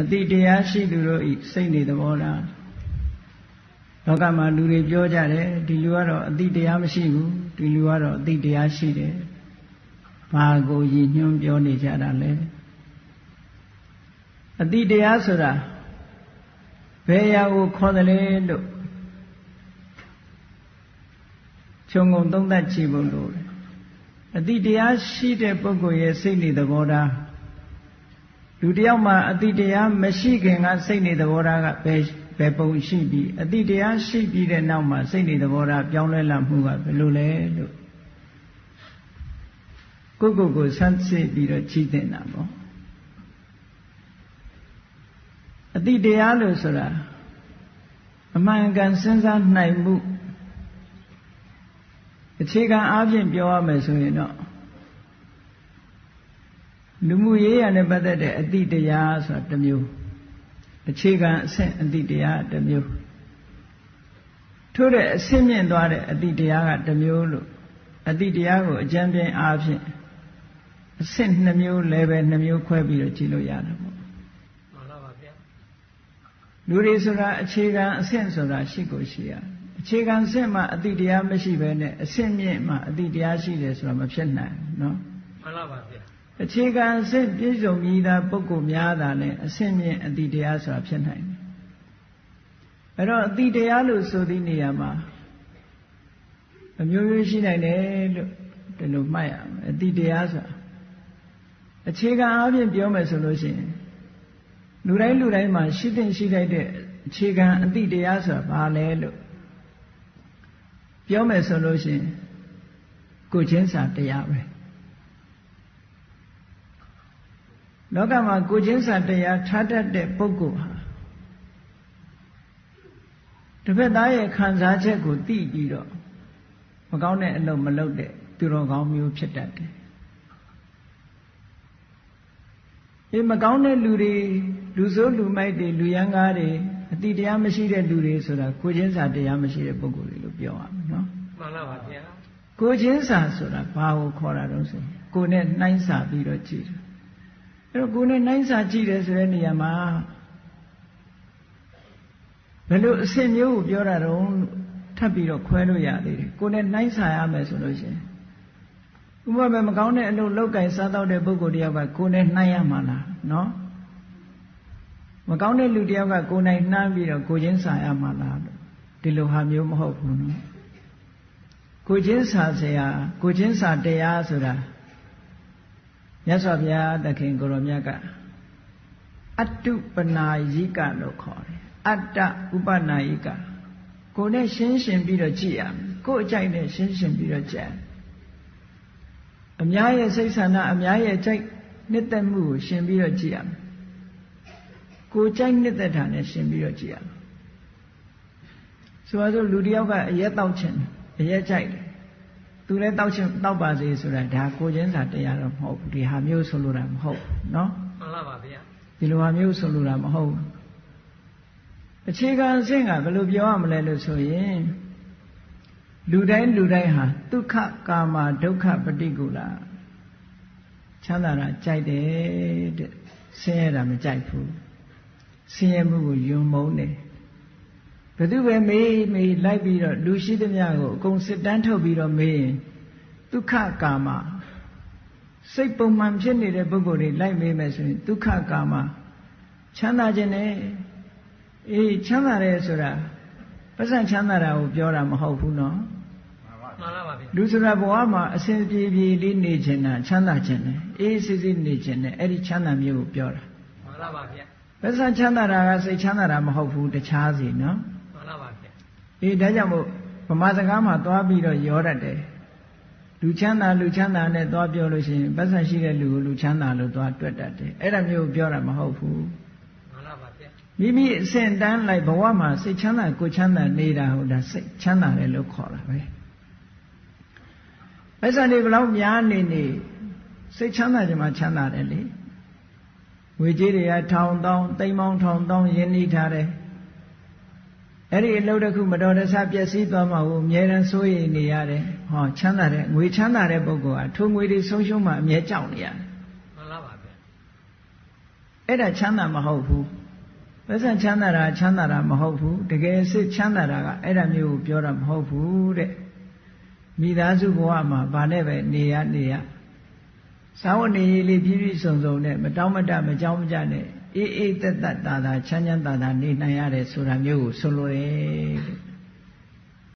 အတိတရားရှိသူတို့ဤစိတ်နေသဘောလားလောကမှာလူတွေပြောကြတယ်ဒီလူကတော့အတိတရားမရှိဘူးဒီလူကတော့အတိတရားရှိတယ်ဘာကိုရည်ညွှန်းပြောနေကြတာလဲအတိတရားဆိုတာဘယ်ရာကိုခေါ်တယ်လဲလို့ခြုံငုံသုံးသပ်ကြည့်ဖို့လိုတယ်အတိတရားရှိတဲ့ပုဂ္ဂိုလ်ရဲ့စိတ်နေသဘောထား လူတယောက်မှာအတိတရားမရှိခင်ကစိတ်နေသဘောထားကဘယ်ဘယ်ပုံရှိပြီးအတိတရားရှိပြီးတဲ့နောက်မှာစိတ်နေသဘောထားပြောင်းလဲလာမှုကဘယ်လိုလဲလို့ကိုယ့်ကိုယ်ကိုဆန်းစစ်ပြီးတော့ကြည့်တင်တာပေါ့အတိတရားလို့ဆိုတာအမှန်ကန်စဉ်းစားနိုင်မှုအခြေခံအားဖြင့်ပြောရမယ်ဆိုရင်တော့ လူမှုရေးရနဲ့ပတ်သက်တဲ့အတိတရားဆိုတာတစ်မျိုးအခြေခံအဆင့်အတိတရားတစ်မျိုးထို့တဲ့အဆင့်မြင့်သွားတဲ့အတိတရားကတစ်မျိုးလို့အတိတရားကိုအကျဉ်းပြင်းအားဖြင့်အဆင့်2မျိုး level 2မျိုးခွဲပြီးတော့ကြည့်လို့ရတယ်ပေါ့မှန်ပါပါဗျာလူတွေဆိုတာအခြေခံအဆင့်ဆိုတာရှိကိုရှိရအခြေခံအဆင့်မှာအတိတရားမရှိဘဲနဲ့အဆင့်မြင့်မှာအတိတရားရှိတယ်ဆိုတာမဖြစ်နိုင်ဘူးเนาะမှန်ပါပါဗျာ အခြေခံအဆင့်ပြည့်စုံပြီးသားပုဂ္ဂိုလ်များတာနဲ့အဆင့်မြင့်အတိတရားဆိုတာဖြစ်နိုင်တယ်အဲ့တော့အတိတရားလို့ဆိုသည့်နေရာမှာအမျိုးမျိုးရှိနိုင်တယ်လို့ဒီလိုမှတ်ရမယ်အတိတရားဆိုတာအခြေခံအားဖြင့်ပြောမယ်ဆိုလို့ရှိရင်လူတိုင်းလူတိုင်းမှာရှိတဲ့ရှိလိုက်တဲ့အခြေခံအတိတရားဆိုတာဘာလဲလို့ပြောမယ်ဆိုလို့ရှိရင်ကိုချင်းစာတရားပဲ လောကမှာကိုချင်းစာတရားထားတတ်တဲ့ပုဂ္ဂိုလ်ဟာတစ်ဖက်သားရဲ့ခံစားချက်ကိုသိပြီးတော့မကောင်းတဲ့အလုပ်မလုပ်တဲ့သူတော်ကောင်းမျိုးဖြစ်တတ်တယ်အေးမကောင်းတဲ့လူတွေလူဆိုးလူမိုက်တွေလူရန်ကားတွေအတိတရားမရှိတဲ့လူတွေဆိုတာကိုချင်းစာတရားမရှိတဲ့ပုဂ္ဂိုလ်တွေလို့ပြောရမယ်နော်မှန်ပါပါဗျာကိုချင်းစာဆိုတာဘာကိုခေါ်တာတော့ဆိုကိုနဲ့နှိုင်းစာပြီးတော့ကြည့်တယ် အဲ့တော့ကိုနဲ့နှိုင်းစာကြည့်တယ်ဆိုတဲ့နေရာမှာဘယ်လိုအဆင့်မျိုးကိုပြောတာတော့ထပ်ပြီးတော့ခွဲလို့ရသေးတယ်ကိုနဲ့နှိုင်းစာရမယ်ဆိုလို့ရှိရင်ဥပမာမကောင်းတဲ့အလုပ်လောက်ကင်စားတော့တဲ့ပုဂ္ဂိုလ်တယောက်ကကိုနဲ့နှိုင်းရမှာလားနော်မကောင်းတဲ့လူတယောက်ကကိုယ်နိုင်နှမ်းပြီးတော့ကိုချင်းစာရမှာလားဒီလိုဟာမျိုးမဟုတ်ဘူးနော်ကိုချင်းစာဆရာကိုချင်းစာတရားဆိုတာ မြတ်စွာဘုရားသခင်ကိုရောမြတ်ကအတုပနာယိကလို့ခေါ်တယ်အတ္တဥပနာယိကကိုနဲ့ရှင်းရှင်းပြီးတော့ကြည့်ရမယ်ကိုအကြိုက်နဲ့ရှင်းရှင်းပြီးတော့ကြည့်အများရဲ့စိတ်ဆန္ဒအများရဲ့ကြိုက်နှစ်သက်မှုကိုရှင်းပြီးတော့ကြည့်ရမယ်ကိုကြိုက်နှစ်သက်တာနဲ့ရှင်းပြီးတော့ကြည့်ရမယ်ဆိုတော့လူတယောက်ကအရက်တောက်ချင်အရက်ကြိုက်တယ် သူလည်းတောက်ချင်တောက်ပါစေဆိုတာဒါကိုချင်းစာတရားတော့မဟုတ်ဘူးဒီဟာမျိုးဆိုလိုတာမဟုတ်နော်မှန်ပါပါဗျာဒီလိုဟာမျိုးဆိုလိုတာမဟုတ်အခြေခံအဆင့်ကဘယ်လိုပြောရမလဲလို့ဆိုရင်လူတိုင်းလူတိုင်းဟာဒုက္ခကာမဒုက္ခပฏิကူလာချမ်းသာတာကြိုက်တယ်တဲ့ဆင်းရဲတာမကြိုက်ဘူးဆင်းရဲမှုကိုယုံမုန်းတယ် ဘသူပဲမေးမေးလိုက်ပြီးတော့လူရှိသမျှကိုအကုန်စစ်တမ်းထုတ်ပြီးတော့မေးရင်ဒုက္ခကာမစိတ်ပုံမှန်ဖြစ်နေတဲ့ပုဂ္ဂိုလ်တွေလိုက်မေးမယ်ဆိုရင်ဒုက္ခကာမချမ်းသာခြင်းနဲ့အေးချမ်းသာတယ်ဆိုတာပတ်စံချမ်းသာတာကိုပြောတာမဟုတ်ဘူးနော်မှန်ပါပါဗျလူဆိုတာဘဝမှာအစဉ်ပြေပြေလေးနေခြင်းတာချမ်းသာခြင်းနဲ့အေးစစ်စစ်နေခြင်းနဲ့အဲ့ဒီချမ်းသာမျိုးကိုပြောတာမှန်ပါပါဗျပတ်စံချမ်းသာတာကစိတ်ချမ်းသာတာမဟုတ်ဘူးတခြားစီနော် အေးဒါကြောင့်မို့ဗမာစကားမှာသွားပြီးတော့ရောတတ်တယ်လူချမ်းသာလူချမ်းသာနဲ့သွားပြောလို့ရှိရင်ပတ်စံရှိတဲ့လူကိုလူချမ်းသာလို့သွားတွက်တတ်တယ်အဲ့ဒါမျိုးပြောတာမဟုတ်ဘူးမှန်ပါပါဗျမိမိအစဉ်တန်းလိုက်ဘဝမှာစိတ်ချမ်းသာကိုချမ်းသာနေတာဟုတ်ဒါစိတ်ချမ်းသာတယ်လို့ခေါ်တာပဲပတ်စံတွေဘလောက်များနေနေစိတ်ချမ်းသာကြမှာချမ်းသာတယ်လေဝေကြီးတွေကထောင်တောင်းသိမ်းပေါင်းထောင်တောင်းရင်းနှီးထားတယ် အဲ့ဒီအလုပ်တစ်ခုမတော်တဆပျက်စီးသွားမှကိုအမြဲတမ်းစိုးရိမ်နေရတယ်ဟောချမ်းသာတဲ့ငွေချမ်းသာတဲ့ပုဂ္ဂိုလ်ဟာထိုငွေတွေဆုံးရှုံးမှအမြဲကြောက်နေရတယ်မှန်လားပါဗျအဲ့ဒါချမ်းသာမဟုတ်ဘူးပတ်စံချမ်းသာတာချမ်းသာတာမဟုတ်ဘူးတကယ်စစ်ချမ်းသာတာကအဲ့ဒါမျိုးကိုပြောတာမဟုတ်ဘူးတဲ့မိသားစုဘဝမှာဗာနဲ့ပဲနေရနေရသာဝနေရေးလေးပြည့်ပြည့်စုံစုံနဲ့မတောင်းမတမကြောင်းမကြနဲ့ အေးအေးသက်သက်သာသာချမ်းချမ်းသာသာနေနိုင်ရတယ်ဆိုတာမျိုးကိုဆိုလိုတယ်တဲ့